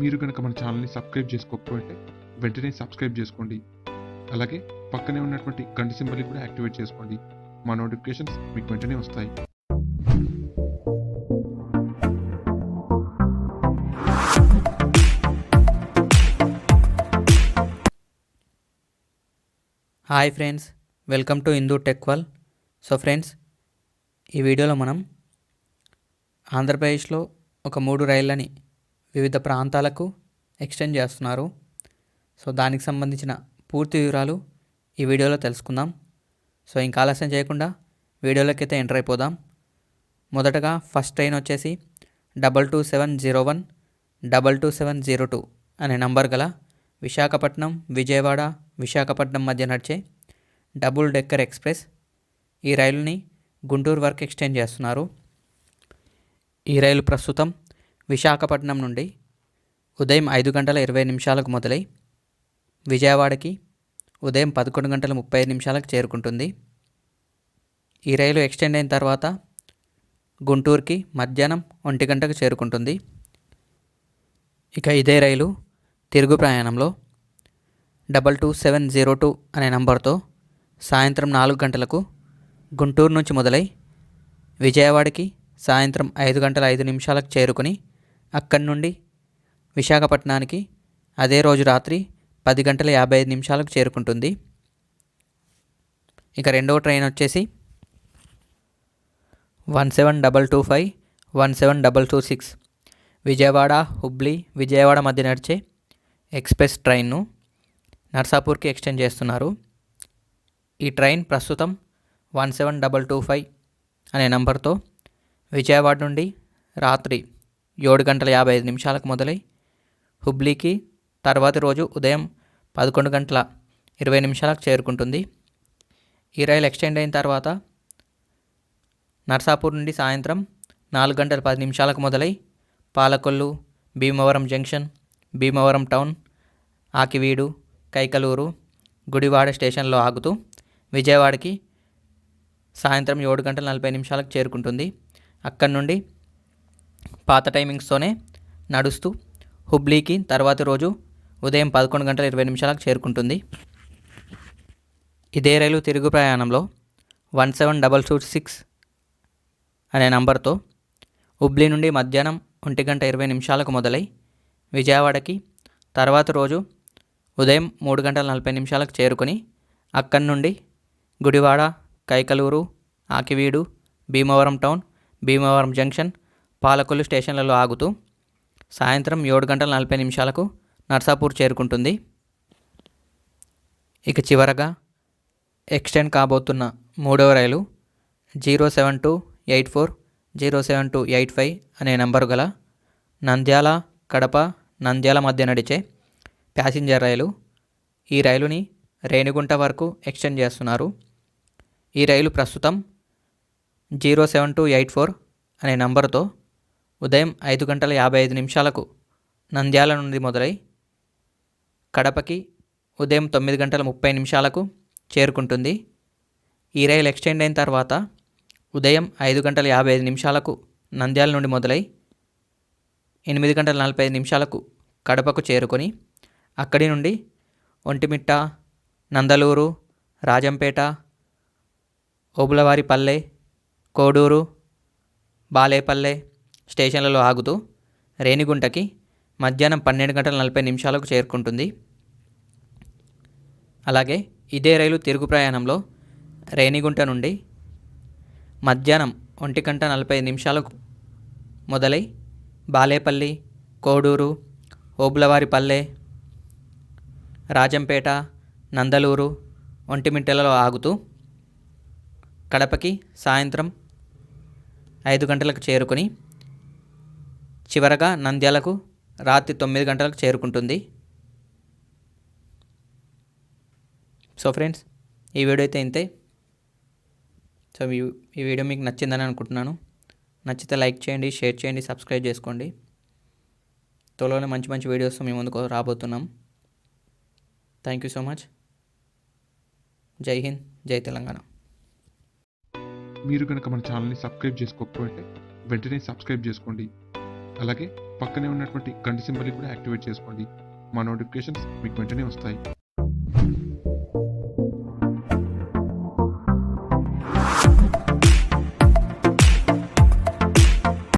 మీరు కనుక మన ఛానల్ని సబ్స్క్రైబ్ చేసుకోకపోతే వెంటనే సబ్స్క్రైబ్ చేసుకోండి. అలాగే పక్కనే ఉన్నటువంటి గంట సింబల్ని కూడా యాక్టివేట్ చేసుకోండి. మా నోటిఫికేషన్స్ మీకు వెంటనే వస్తాయి. Hi friends welcome to Hindu tech wall so friends ఈ వీడియోలో మనం ఆంధ్రప్రదేశ్లో ఒక మూడు రైళ్ళని వివిధ ప్రాంతాలకు ఎక్స్టెండ్ చేస్తున్నారు. సో దానికి సంబంధించిన పూర్తి వివరాలు ఈ వీడియోలో తెలుసుకుందాం. సో ఇంకా ఆలస్యం చేయకుండా వీడియోలోకైతే అయితే ఎంటర్ అయిపోదాం. మొదటగా ఫస్ట్ ట్రైన్ వచ్చేసి double two seven zero one double two seven zero two అనే నంబర్ గల విశాఖపట్నం విజయవాడ విశాఖపట్నం మధ్య నడిచే డబుల్ డెక్కర్ ఎక్స్ప్రెస్ ఈ రైలుని గుంటూరు వరకు ఎక్స్టెండ్ చేస్తున్నారు. ఈ రైలు ప్రస్తుతం విశాఖపట్నం నుండి ఉదయం ఐదు గంటల ఇరవై నిమిషాలకు మొదలై విజయవాడకి ఉదయం పదకొండు గంటల ముప్పై ఐదు నిమిషాలకు చేరుకుంటుంది. ఈ రైలు ఎక్స్టెండ్ అయిన తర్వాత గుంటూరుకి మధ్యాహ్నం ఒంటి గంటకు చేరుకుంటుంది. ఇక ఇదే రైలు తిరుగు ప్రయాణంలో double two seven zero two అనే నంబర్తో సాయంత్రం నాలుగు గంటలకు గుంటూరు నుంచి మొదలై విజయవాడకి సాయంత్రం ఐదు గంటల ఐదు నిమిషాలకు చేరుకుని అక్కడి నుండి విశాఖపట్నానికి అదే రోజు రాత్రి పది గంటల యాభై ఐదు నిమిషాలకు చేరుకుంటుంది. ఇక రెండవ ట్రైన్ వచ్చేసి one seven double two five one seven double two six. Vijayawada Hubli Vijayawada మధ్య నడిచే ఎక్స్ప్రెస్ ట్రైన్ను నర్సాపూర్కి ఎక్స్టెండ్ చేస్తున్నారు. ఈ ట్రైన్ ప్రస్తుతం one seven double two five అనే నంబర్తో విజయవాడ నుండి రాత్రి ఏడు గంటల యాభై ఐదు నిమిషాలకు మొదలై హుబ్లీకి తర్వాతి రోజు ఉదయం పదకొండు గంటల ఇరవై నిమిషాలకు చేరుకుంటుంది. ఈ రైలు ఎక్స్టెండ్ అయిన తర్వాత నర్సాపూర్ నుండి సాయంత్రం నాలుగు గంటల పది నిమిషాలకు మొదలై పాలకొల్లు భీమవరం జంక్షన్ భీమవరం టౌన్ ఆకివీడు కైకలూరు గుడివాడ స్టేషన్లో ఆగుతూ విజయవాడకి సాయంత్రం ఏడు గంటల నలభై నిమిషాలకు చేరుకుంటుంది. అక్కడి నుండి పాత టైమింగ్స్తోనే నడుస్తూ హుబ్లీకి తర్వాతి రోజు ఉదయం పదకొండు గంటల ఇరవై నిమిషాలకు చేరుకుంటుంది. ఇదే రైలు తిరుగు ప్రయాణంలో one seven double two six అనే నంబర్తో హుబ్లీ నుండి మధ్యాహ్నం ఒంటి గంట ఇరవై నిమిషాలకు మొదలై విజయవాడకి తర్వాత రోజు ఉదయం మూడు గంటల నలభై నిమిషాలకు చేరుకొని అక్కడి నుండి గుడివాడ కైకలూరు ఆకివీడు భీమవరం టౌన్ భీమవరం జంక్షన్ పాలకొల్లు స్టేషన్లలో ఆగుతూ సాయంత్రం ఏడు గంటల నలభై నిమిషాలకు నర్సాపూర్ చేరుకుంటుంది. ఇక చివరగా ఎక్స్టెండ్ కాబోతున్న మూడవ రైలు zero seven two eight four zero seven two eight five అనే నంబరు గల నంద్యాల కడప నంద్యాల మధ్య నడిచే ప్యాసింజర్ రైలు ఈ రైలుని రేణిగుంట వరకు ఎక్స్టెండ్ చేస్తున్నారు. ఈ రైలు ప్రస్తుతం zero seven two eight four అనే నంబరుతో ఉదయం ఐదు గంటల యాభై ఐదు నిమిషాలకు నంద్యాల నుండి మొదలై కడపకి ఉదయం తొమ్మిది గంటల ముప్పై నిమిషాలకు చేరుకుంటుంది. ఈ రైలు ఎక్స్టెండ్ అయిన తర్వాత ఉదయం ఐదు గంటల యాభై ఐదు నిమిషాలకు నంద్యాల నుండి మొదలై ఎనిమిది గంటల నలభై ఐదు నిమిషాలకు కడపకు చేరుకొని అక్కడి నుండి ఒంటిమిట్ట నందలూరు రాజంపేట ఓబులవారిపల్లె కోడూరు బాలేపల్లె స్టేషన్లలో ఆగుతూ రేణిగుంటకి మధ్యాహ్నం పన్నెండు గంటల నలభై నిమిషాలకు చేరుకుంటుంది. అలాగే ఇదే రైలు తిరుగు ప్రయాణంలో రేణిగుంట నుండి మధ్యాహ్నం ఒంటి గంట నలభై నిమిషాలకు మొదలై బాలేపల్లి కోడూరు ఓబులవారిపల్లె రాజంపేట నందలూరు ఒంటిమిట్టెలలో ఆగుతూ కడపకి సాయంత్రం ఐదు గంటలకు చేరుకుని చివరగా నంద్యాలకు రాత్రి తొమ్మిది గంటలకు చేరుకుంటుంది. సో ఫ్రెండ్స్ ఈ వీడియో అయితే ఇంతే. సో ఈ వీడియో మీకు నచ్చిందని అనుకుంటున్నాను. నచ్చితే లైక్ చేయండి షేర్ చేయండి సబ్స్క్రైబ్ చేసుకోండి. త్వరలోనే మంచి మంచి వీడియోస్ మీ ముందుకు రాబోతున్నాం. థ్యాంక్ యూ సో మచ్ జై హింద్ జై తెలంగాణ. మీరు కనుక మన ఛానల్ని సబ్స్క్రైబ్ చేసుకోకపోతే వెంటనే సబ్స్క్రైబ్ చేసుకోండి. అలాగే పక్కనే ఉన్నటువంటి గంట సింబల్ని కూడా యాక్టివేట్ చేసుకోండి. మా నోటిఫికేషన్స్ మీకు వెంటనే వస్తాయి.